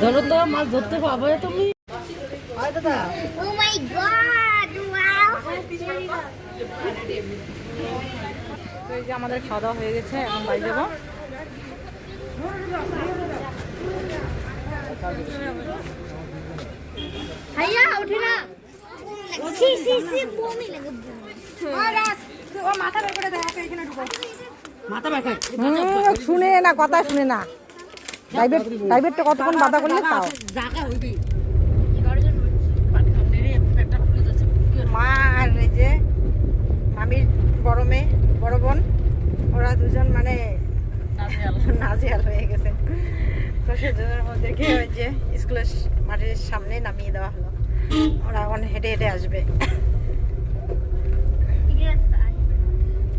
ধরো তো মাছ ধরতে পাবে তুমি? ও মাই গড ওয়াও তো এই যে আমাদের খাওয়া দাওয়া হয়ে গেছে এখন বাড়ি যাব। ভাইয়া উঠে না। সি সি সি বমি লাগে। মাথা ব্যাখা হুম, শুনে না কথা শুনে না। প্রাইভেট প্রাইভেটটা কতক্ষণ বাধা করলে তাও? হইবি। মা আর এই যে মামির বড় মেয়ে বড় বোন ওরা দুজন মানে নাজিয়াল। হয়ে গেছে। তো সেজনের মধ্যেকে ওই যে স্কুলের মাঠের সামনে নামিয়ে দেওয়া হলো। ওরা এখন হেঁটে হেঁটে আসবে।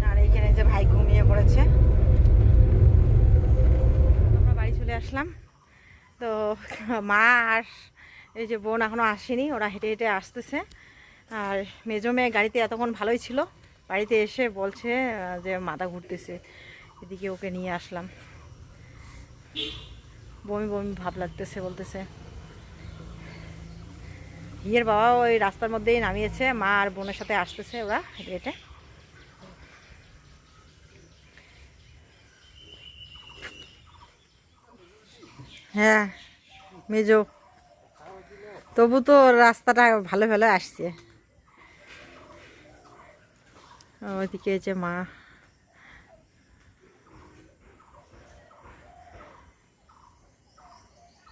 আর এইখানে যে ভাই ঘুমিয়ে পড়েছে। আমরা বাড়ি চলে আসলাম। তো মা আর এই যে বোন এখনও আসেনি ওরা হেঁটে হেঁটে আসতেছে। আর মেজো মেয়ে গাড়িতে এতক্ষণ ভালোই ছিল। বাড়িতে এসে বলছে যে মাথা ঘুরতেছে, এদিকে ওকে নিয়ে আসলাম। বমি বমি ভাব লাগতেছে বলতেছে। হিয়ের বাবা ওই রাস্তার মধ্যেই নামিয়েছে, মা আর বোনের সাথে আসতেছে ওরা হেঁটে হ্যাঁ মেজো। তবু তো রাস্তাটা ভালো ভালো আসছে। ওইদিকে যে মা।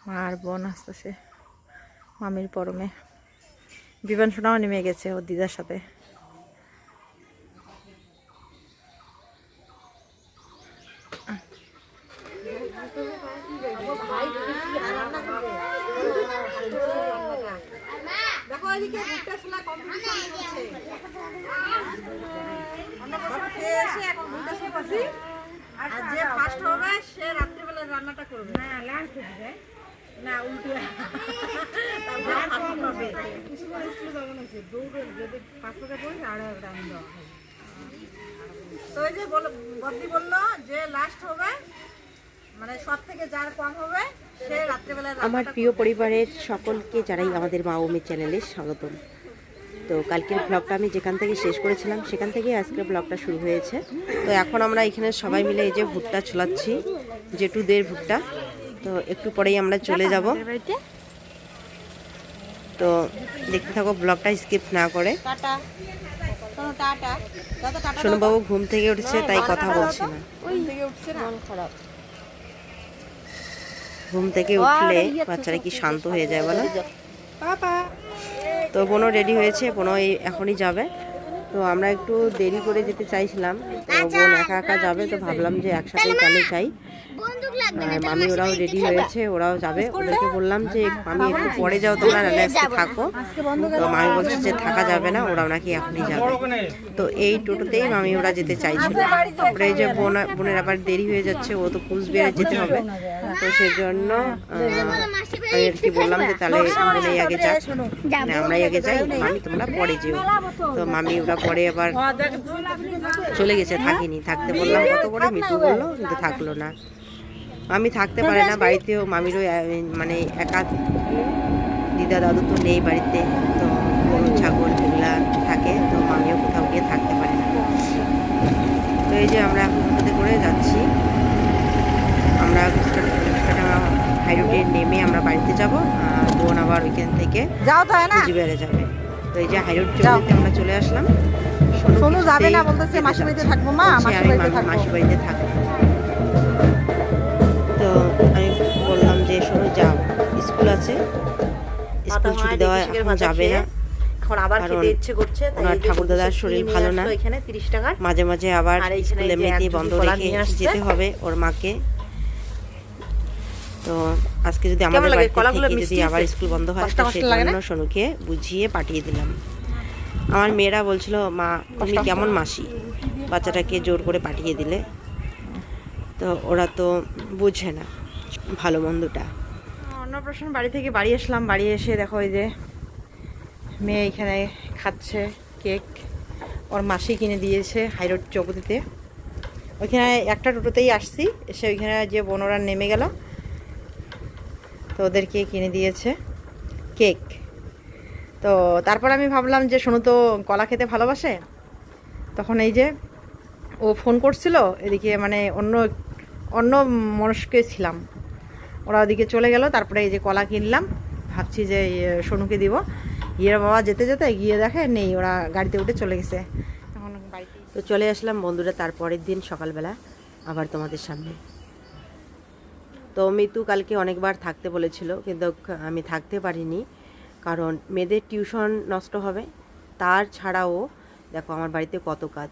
মা আর বোন আসতেছে। মামির পরমে। বিমান সোনাও নেমে গেছে ওর দিদার সাথে দেখো ওইদিকে ভুট্টা ছোলা কম্পিটিশন চলছে আমরা সব খেয়ে এসে এখন খাচ্ছি। আর যে ফার্স্ট হবে সে রাত্রিবেলা রান্নাটা করবে। না লাঞ্চ হবে। না উল্টে। তারপরে first হবে। তো ওই যে বদ্দি বলল যে লাস্ট হবে মানে সব থেকে যার কম হবে সে রাত্রিবেলা আমার প্রিয় পরিবারের সকলকে জানাই আমাদের মা ওমি চ্যানেলে স্বাগতম। তো কালকের ব্লগটা আমি যেখান থেকে শেষ করেছিলাম সেখান থেকেই আজকের ব্লগটা শুরু হয়েছে। তো এখন আমরা এখানে সবাই মিলে এই যে ভুট্টা ছোলাচ্ছি জেঠুদের ভুট্টা। তো একটু পরেই আমরা চলে যাব। তো দেখতে থাকো ব্লগটা স্কিপ না করে। টাটা। শোনো টাটা। দাদা টাটা সোনুবাবু ঘুম থেকে উঠছে তাই কথা বলছে না। ওই থেকে উঠছে না? খারাপ। ঘুম থেকে উঠলে বাচ্চারা কি শান্ত হয়ে যায় বলো? তো বোনও রেডি হয়েছে, বোনও এই এখনই যাবে। তো আমরা একটু দেরি করে যেতে চাইছিলাম, তো বোন একা একা যাবে, তো ভাবলাম যে একসাথে তাহলে আর মামি ওরাও রেডি হয়েছে ওরাও যাবে। ওদেরকে বললাম যে মামি একটু পরে যাও তোমরা আজকে থাকো। তো মামি বলছে যে থাকা যাবে না ওরাও নাকি এখনই যাবে। তো এই টোটোতেই মামি ওরা যেতে চাইছিল। এই যে বোন বোনের আবার দেরি হয়ে যাচ্ছে ও তো কুচবিহারে যেতে হবে। তো সেজন্য আমি আর কি বললাম যে তাহলে বোনেই আগে যাক। মানে আমরাই আগে যাই মামি তোমরা পরে যেও। তো মামি ওরা পরে আবার চলে গেছে থাকিনি। থাকতে বললাম কত করে মৃত্যু বলল কিন্তু থাকল না। মামি থাকতে পারে না বাড়িতেও মামিরও মানে একা দিদা দাদু তো নেই বাড়িতে তো গরু ছাগল এগুলা থাকে তো মামিও কোথাও গিয়ে থাকতে পারে না। তো এই যে আমরা এখন করে যাচ্ছি। আমরা হাই রোডে নেমে আমরা বাড়িতে যাব বোন আবার ওইখান থেকে যাও তো হ্যাঁ না? কুচবিহারে যাবে। তো এই যে হাই রোড চলে আমরা চলে আসলাম। সোনু যাবে না বলতেছে মাসির বাড়িতে। থাকব মা মাসির বাড়িতে থাকব। তো আমি বললাম যে শোনো যাও। স্কুল আছে। স্কুল ছুটি দেওয়া এখন যাবে না। এখন আবার খেতে ইচ্ছে করছে ওনার এই যে শরীর ভালো না। এখানে 30 টাকার। মাঝে মাঝে আবার স্কুল এমনিতেই বন্ধ রেখে যেতে হবে ওর মাকে। তো আজকে যদি আমাদের বাড়িতে থেকে যদি আবার স্কুল বন্ধ হয় কষ্ট তো সেই জন্য সোনুকে বুঝিয়ে পাঠিয়ে দিলাম। আমার মেয়েরা বলছিল মা তুমি কেমন মাসি? বাচ্চাটাকে জোর করে পাঠিয়ে দিলে। তো ওরা তো বুঝে না ভালো মন্দটা। অন্নপ্রাশন বাড়ি থেকে বাড়ি আসলাম, বাড়ি এসে দেখো ওই যে মেয়ে এখানে খাচ্ছে কেক। ওর মাসি কিনে দিয়েছে হাইরোড চৌপতিতে। ওইখানে একটা টোটোতেই আসছি, এসে ওইখানে যে বোনরা নেমে গেল। তো ওদেরকে কিনে দিয়েছে কেক। তো তারপর আমি ভাবলাম যে শোনো তো কলা খেতে ভালোবাসে। তখন এই যে ও ফোন করছিল, এদিকে মানে অন্য অন্য মনস্কে ছিলাম। ওরা ওদিকে চলে গেল, তারপরে এই যে কলা কিনলাম। ভাবছি যে সোনুকে দিব। ইয়ের বাবা, যেতে যেতে গিয়ে দেখে নেই, ওরা গাড়িতে উঠে চলে গেছে। বাড়িতে তো চলে আসলাম বন্ধুরা, তারপরের দিন সকালবেলা আবার তোমাদের সামনে। তো মিতু কালকে অনেকবার থাকতে বলেছিল, কিন্তু আমি থাকতে পারিনি, কারণ মেয়েদের টিউশন নষ্ট হবে। তার ছাড়াও, দেখো আমার বাড়িতে কত কাজ।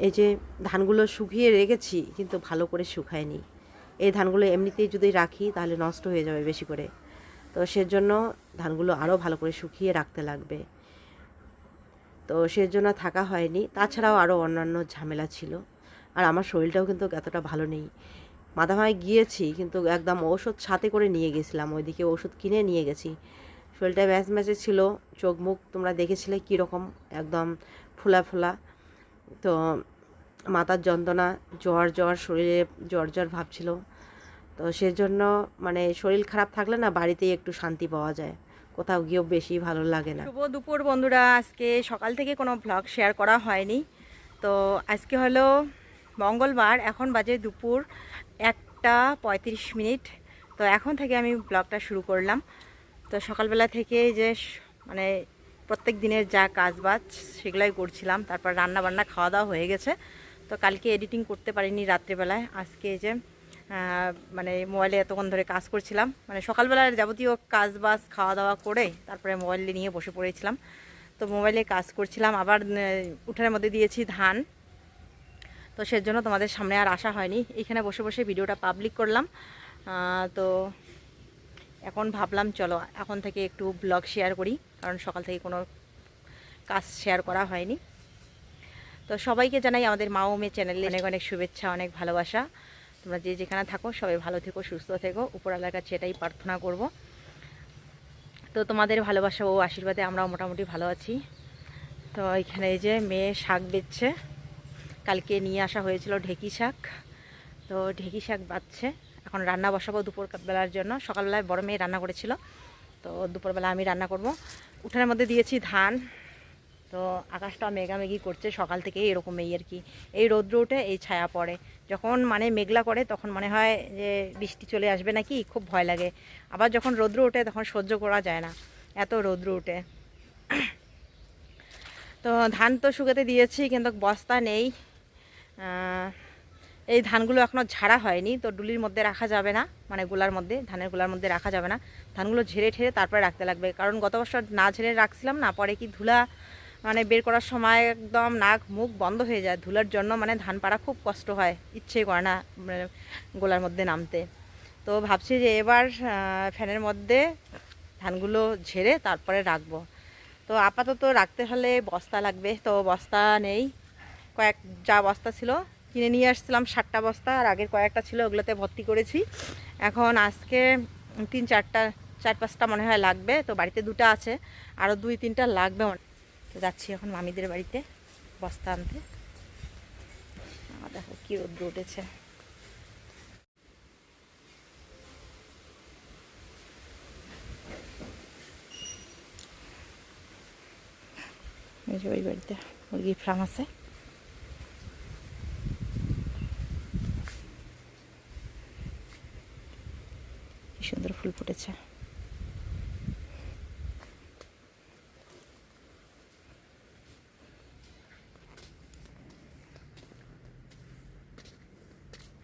এই যে ধানগুলো শুকিয়ে রেখেছি, কিন্তু ভালো করে শুকায়নি। এই ধানগুলো এমনিতেই যদি রাখি, তাহলে নষ্ট হয়ে যাবে বেশি করে। তো সেজন্য ধানগুলো আরও ভালো করে শুকিয়ে রাখতে লাগবে। তো সেজন্য থাকা হয়নি। তাছাড়াও আরও অন্যান্য ঝামেলা ছিল। আর আমার শরীরটাও কিন্তু এতটা ভালো নেই। মাথাভাঙায় গিয়েছি, কিন্তু একদম ঔষধ সাথে করে নিয়ে গেছিলাম। ওইদিকে ওষুধ কিনে নিয়ে গেছি। শরীরটা ম্যাচ ম্যাচে ছিল। চোখ মুখ তোমরা দেখেছিলে কীরকম? একদম ফোলা ফোলা। তো মাথার যন্ত্রণা, জ্বর জ্বর, শরীরে জ্বর জ্বর ভাবছিল তো সেজন্য মানে শরীর খারাপ থাকলে না বাড়িতেই একটু শান্তি পাওয়া যায়। কোথাও গিয়েও বেশি ভালো লাগে না। শুভ দুপুর বন্ধুরা। আজকে সকাল থেকে কোনো ব্লগ শেয়ার করা হয়নি। তো আজকে হলো মঙ্গলবার। এখন বাজে দুপুর একটা পঁয়ত্রিশ মিনিট। তো এখন থেকে আমি ব্লগটা শুরু করলাম। তো সকালবেলা থেকে যে মানে প্রত্যেক দিনের যা কাজ বাজ সেগুলাই করছিলাম, তারপর রান্না বান্না খাওয়া দাওয়া হয়ে গেছে। তো কালকে এডিটিং করতে পারিনি রাত্রেবেলায়। আজকে এই যে মানে মোবাইলে এতক্ষণ ধরে কাজ করছিলাম। মানে সকালবেলার যাবতীয় কাজ বাজ খাওয়া দাওয়া করে তারপরে মোবাইল নিয়ে বসে পড়েছিলাম। তো মোবাইলে কাজ করছিলাম। আবার উঠানের মধ্যে দিয়েছি ধান। তো সেজন্য তোমাদের সামনে আর আসা হয়নি। এখানে বসে বসে ভিডিওটা পাবলিক করলাম। তো এখন ভাবলাম, চলো এখন থেকে একটু ব্লগ শেয়ার করি। কারণ সকাল থেকে কোনো কাজ শেয়ার করা হয়নি। তো সবাইকে জানাই আমাদের মা ও মেয়ে চ্যানেলে অনেক অনেক শুভেচ্ছা, অনেক ভালোবাসা। তোমরা যে যেখানে থাকো, সবাই ভালো থেকো, সুস্থ থেকো। উপরওয়ালার কাছে এটাই প্রার্থনা করব। তো তোমাদের ভালোবাসা ও আশীর্বাদে আমরাও মোটামুটি ভালো আছি। তো এখানে এই যে মেয়ে শাক বেচছে। কালকে নিয়ে আসা হয়েছিল ঢেকি শাক। তো ঢেকি শাক বাচ্ছে। এখন রান্না বসাবো দুপুর বেলার জন্য। সকালবেলায় বড় মেয়ে রান্না করেছিল। তো দুপুরবেলা আমি রান্না করব। উঠানের মধ্যে দিয়েছি ধান। তো আকাশটা মেঘামেঘি করছে, সকাল থেকে এরকম এই আর কি। এই রৌদ্র উঠে এই ছায়া পড়ে। যখন মানে মেঘলা করে, তখন মনে হয় যে বৃষ্টি চলে আসবে নাকি, খুব ভয় লাগে। আবার যখন রৌদ্র ওঠে, তখন সহ্য করা যায় না। এত রৌদ্র উঠে। তো ধান তো শুকাতে দিয়েছি, কিন্তু বস্তা নেই। এই ধানগুলো এখনও ঝাড়া হয়নি, তো ডুলির মধ্যে রাখা যাবে না মানে গোলার মধ্যে, ধানের গোলার মধ্যে রাখা যাবে না। ধানগুলো ঝেড়ে ঠেড়ে তারপরে রাখতে লাগবে, কারণ গত বছর না ঝেড়ে রাখছিলাম না, পরে কি ধুলা মানে বের করার সময় একদম নাক মুখ বন্ধ হয়ে যায় ধুলার জন্য মানে ধান পাড়া খুব কষ্ট হয় ইচ্ছে করে না মানে গোলার মধ্যে নামতে। তো ভাবছি যে এবার ফ্যানের মধ্যে ধানগুলো ঝেড়ে তারপরে রাখব। তো আপাতত রাখতে হলে বস্তা লাগবে, তো বস্তা নেই, কয়েক, যা বস্তা ছিল কিনে নিয়ে আসছিলাম ষাটটা বস্তা, আর আগের কয়েকটা ছিল, ওগুলোতে ভর্তি করেছি। এখন আজকে তিন, চারটা, চার, পাঁচটা মনে হয় লাগবে, তো বাড়িতে দুটো আছে আরও দুই, তিনটা লাগবে তো যাচ্ছি এখন মামিদের বাড়িতে বস্তা আনতে। দেখো কী রোদ্র উঠেছে। ওই বাড়িতে মুরগির ফার্ম আছে। সুন্দর ফুল ফুটেছে।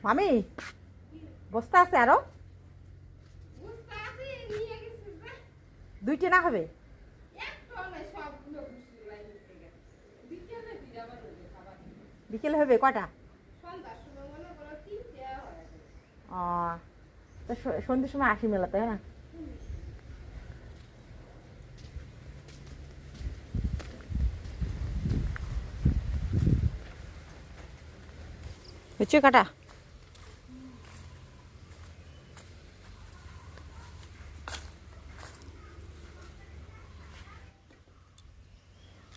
মামি বস্তা আছে আরও? দুইটা না হবে? বিকেল হবে কটা ও সন্ধ্যের সময় আসি মেলা তাই না? হচ্ছে কাটা?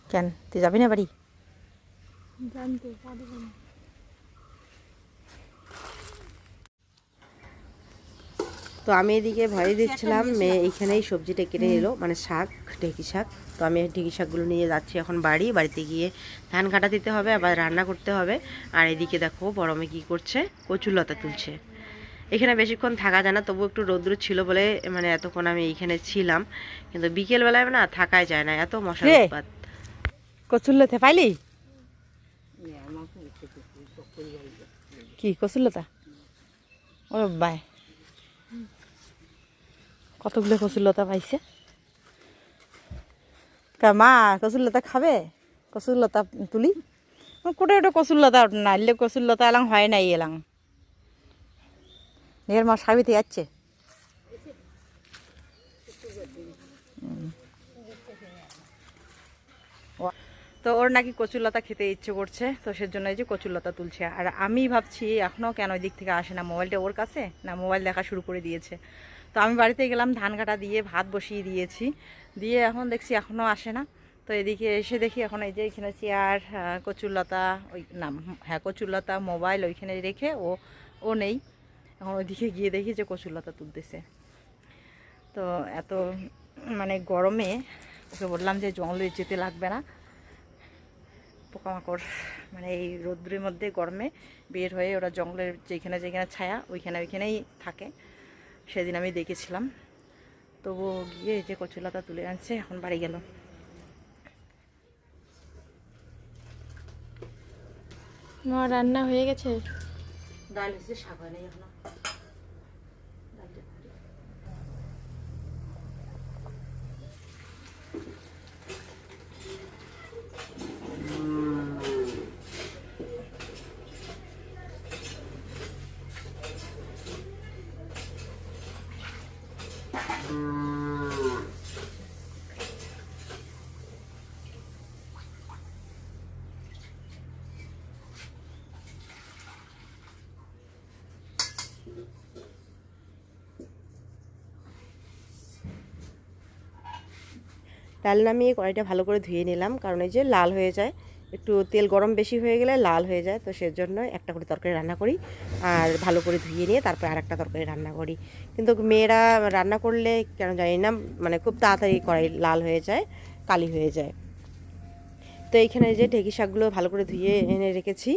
কেন? তুই যাবি না বাড়ি? তো আমি এদিকে ভয় দিচ্ছিলাম মেয়ে এইখানেই সবজিটা কেটে নিল মানে শাক ঢেঁকি শাক। তো আমি ঢেঁকি শাকগুলো নিয়ে যাচ্ছি এখন বাড়ি বাড়িতে গিয়ে ধান কাটা দিতে হবে আবার রান্না করতে হবে। আর এদিকে দেখো বড় মেয়ে কী করছে কচুরলতা তুলছে। এখানে বেশিক্ষণ থাকা যায় না তবু একটু রৌদ্র ছিল বলে মানে এতক্ষণ আমি এইখানে ছিলাম। কিন্তু বিকেলবেলায় না থাকাই যায় না এত মশার রে। উৎপাত। কচুল্লতে পাইলি? কি কচুল্লতা ও বাই। কতগুলো কচুল্লতা পাইছে? মা কচুল্লতা খাবে? কচুল্লতা তুলি? কোটে ওটা নাইলে কচুল্লতা এলাং হয় নাই এলাং। নিজের মা সাবিতে যাচ্ছে। তো ওর নাকি কচুরলতা খেতে ইচ্ছে করছে, তো সেজন্য এই যে কচুরলতা তুলছে। আর আমি ভাবছি, এখনও কেন ওই দিক থেকে আসে না মোবাইলটা ওর কাছে? না মোবাইল দেখা শুরু করে দিয়েছে। তো আমি বাড়িতে গেলাম, ধান কাটা দিয়ে ভাত বসিয়ে দিয়েছি। দিয়ে এখন দেখছি এখনও আসে না। তো এদিকে এসে দেখি এখন এই যে এখানে চেয়ার কচুরলতা, ওই না হ্যাঁ কচুরলতা মোবাইল ওইখানে রেখে ও ও নেই। এখন ওইদিকে গিয়ে দেখি যে কচুরলতা তুলতেছে। তো এত মানে গরমে ওকে বললাম যে জঙ্গলে যেতে লাগবে না। পোকামাকড় মানে এই রৌদ্রের মধ্যে গরমে বের হয়ে ওরা জঙ্গলের যেখানে যেখানে ছায়া, ওইখানে ওইখানেই থাকে। সেদিন আমি দেখেছিলাম। তবু গিয়ে যে কচুলাতা তুলে আনছে এখন বাড়ি গেল। রান্না হয়ে গেছে? ডাল হয়েছে শাক হয় এখনও। ডাল নামিয়ে কড়াইটা ভালো করে ধুয়ে নিলাম, কারণ এই যে লাল হয়ে যায়। একটু তেল গরম বেশি হয়ে গেলে লাল হয়ে যায়, তো সেজন্য একটা করে তরকারি রান্না করি আর ভালো করে ধুয়ে নিয়ে তারপরে আর একটা তরকারি রান্না করি। কিন্তু মেয়েরা রান্না করলে কেন জানি না মানে খুব তাড়াতাড়ি কড়াই লাল হয়ে যায়, কালি হয়ে যায়। তো এইখানে যে ঢেকি শাকগুলো ভালো করে ধুয়ে এনে রেখেছি,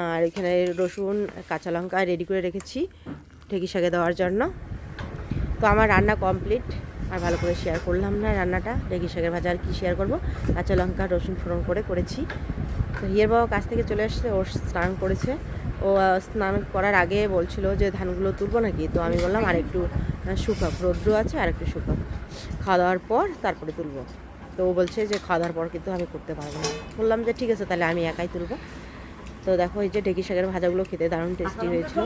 আর এখানে রসুন, কাঁচা লঙ্কা রেডি করে রেখেছি ঢেকি শাকে দেওয়ার জন্য। তো আমার রান্না কমপ্লিট। আর ভালো করে শেয়ার করলাম না রান্নাটা। রেগি শাকের ভাজা আর কি শেয়ার করব? কাঁচা লঙ্কা রসুন ফোড়ন করে করেছি। তো হিয়ের বাবা কাছ থেকে চলে আসছে ওর স্নান করেছে। ও স্নান করার আগে বলছিল যে ধানগুলো তুলবো নাকি? তো আমি বললাম আর একটু শুকাক রৌদ্র আছে আর একটু শুকাক। খাওয়া দাওয়ার পর তারপরে তুলবো। তো ও বলছে যে খাওয়া দাওয়ার পর কিন্তু আমি করতে পারব না। বললাম যে ঠিক আছে তাহলে আমি একাই তুলবো। তো দেখো এই যে ঢেকি শাকের ভাজাগুলো খেতে দারুণ টেস্টি হয়েছিল।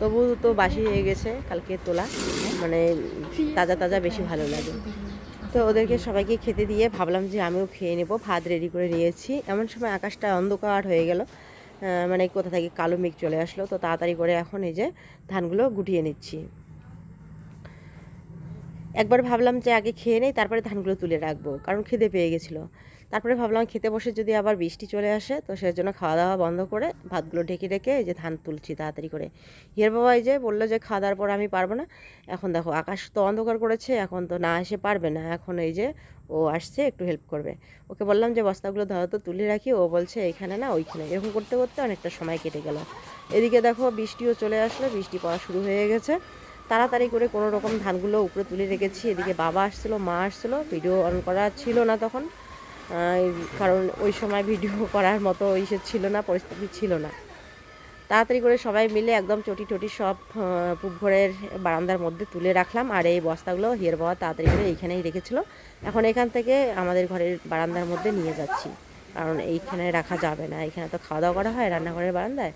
তবু তো বাসি হয়ে গেছে কালকে তোলা। মানে তাজা তাজা বেশি ভালো লাগে। তো ওদেরকে সবাইকে খেতে দিয়ে ভাবলাম যে আমিও খেয়ে নেব, ভাত রেডি করে নিয়েছি। এমন সময় আকাশটা অন্ধকার হয়ে গেল মানে কোথা থেকে কালো মেঘ চলে আসলো। তো তাড়াতাড়ি করে এখন এই যে ধানগুলো গুটিয়ে নিচ্ছি। একবার ভাবলাম যে আগে খেয়ে নেই, তারপরে ধানগুলো তুলে রাখব, কারণ খিদে পেয়ে গেছিল। তারপরে ভাবলাম খেতে বসে যদি আবার বৃষ্টি চলে আসে, তো সেই জন্য খাওয়া দাওয়া বন্ধ করে ভাতগুলো ঢেকে রেখে এই যে ধান তুলছি তাড়াতাড়ি করে। হিয়ার বাবা এই যে বলল যে খাওয়া দাওয়ার পর আমি পারব না। এখন দেখো, আকাশ তো অন্ধকার করেছে, এখন তো না এসে পারবে না। এখন এই যে ও আসছে, একটু হেল্প করবে। ওকে বললাম যে বস্তাগুলো ধরো তো, তুলে রাখি। ও বলছে এইখানে না, ওইখানে। এরকম করতে করতে অনেকটা সময় কেটে গেল। এদিকে দেখো, বৃষ্টিও চলে আসলো, বৃষ্টি পড়া শুরু হয়ে গেছে। তাড়াতাড়ি করে কোনো রকম ধানগুলো উপরে তুলে রেখেছি। এদিকে বাবা আসছিল, মা আসছিল ভিডিও অন করা ছিল না তখন। কারণ ওই সময় ভিডিও করার মতো ইসে ছিল না পরিস্থিতি ছিল না। তাড়াতাড়ি করে সবাই মিলে একদম চটি টটি সব আহ, পুকুরের বারান্দার মধ্যে তুলে রাখলাম। আর এই বস্তাগুলো হিয়ার বাবা তাড়াতাড়ি করে এইখানেই রেখেছিল। এখন এখান থেকে আমাদের ঘরের বারান্দার মধ্যে নিয়ে যাচ্ছি। কারণ এইখানে রাখা যাবে না। এখানে তো খাওয়া দাওয়া করা হয় রান্নাঘরের বারান্দায়।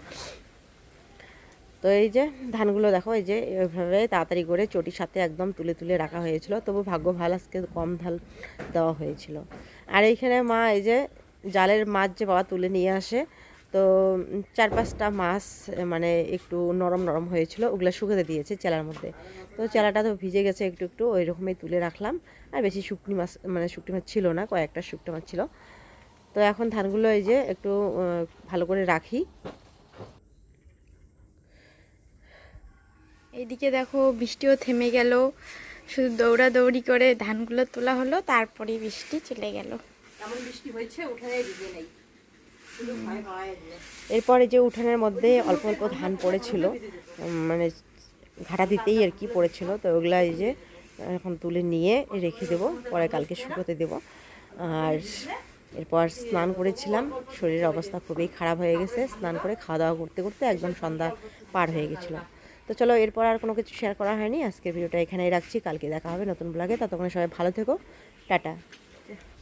তো এই যে ধানগুলো দেখো, এই যে এভাবে তাড়াতাড়ি করে চটির সাথে একদম তুলে তুলে রাখা হয়েছিল। তবু ভাগ্য ভালো আজকে কম ধান দেওয়া হয়েছিল। আর এইখানে মা এই যে জালের মাছ যে বাবা তুলে নিয়ে আসে, তো চার পাঁচটা মাছ মানে একটু নরম নরম হয়েছিল, ওগুলো শুকাতে দিয়েছে চেলার মধ্যে। তো চেলাটা তো ভিজে গেছে একটু একটু, ওই রকমই তুলে রাখলাম। আর বেশি শুকনি মাছ মানে শুকনি মাছ ছিল না, কয়েকটা শুকনো মাছ ছিল। তো এখন ধানগুলো এই যে একটু ভালো করে রাখি। এইদিকে দেখো বৃষ্টিও থেমে গেল। শুধু দৌড়াদৌড়ি করে ধানগুলো তোলা হলো তারপরেই বৃষ্টি চলে গেল। বৃষ্টি হয়েছে? উঠানে নেই। এরপরে যে উঠানের মধ্যে অল্প অল্প ধান পড়েছিল মানে ঘাটা দিতেই আর কি পড়েছিল তো ওগুলা এই যে এখন তুলে নিয়ে রেখে দেবো পরে কালকে শুকোতে দেবো। আর এরপর স্নান করেছিলাম শরীরের অবস্থা খুবই খারাপ হয়ে গেছে স্নান করে খাওয়া দাওয়া করতে করতে একদম সন্ধ্যা পার হয়ে গেছিল। তো চলো এরপর আর কোনো কিছু শেয়ার করা হয়নি। আজকের ভিডিওটা এখানেই রাখছি। কালকে দেখা হবে নতুন ব্লগে ততক্ষণে সবাই ভালো থেকো। টাটা।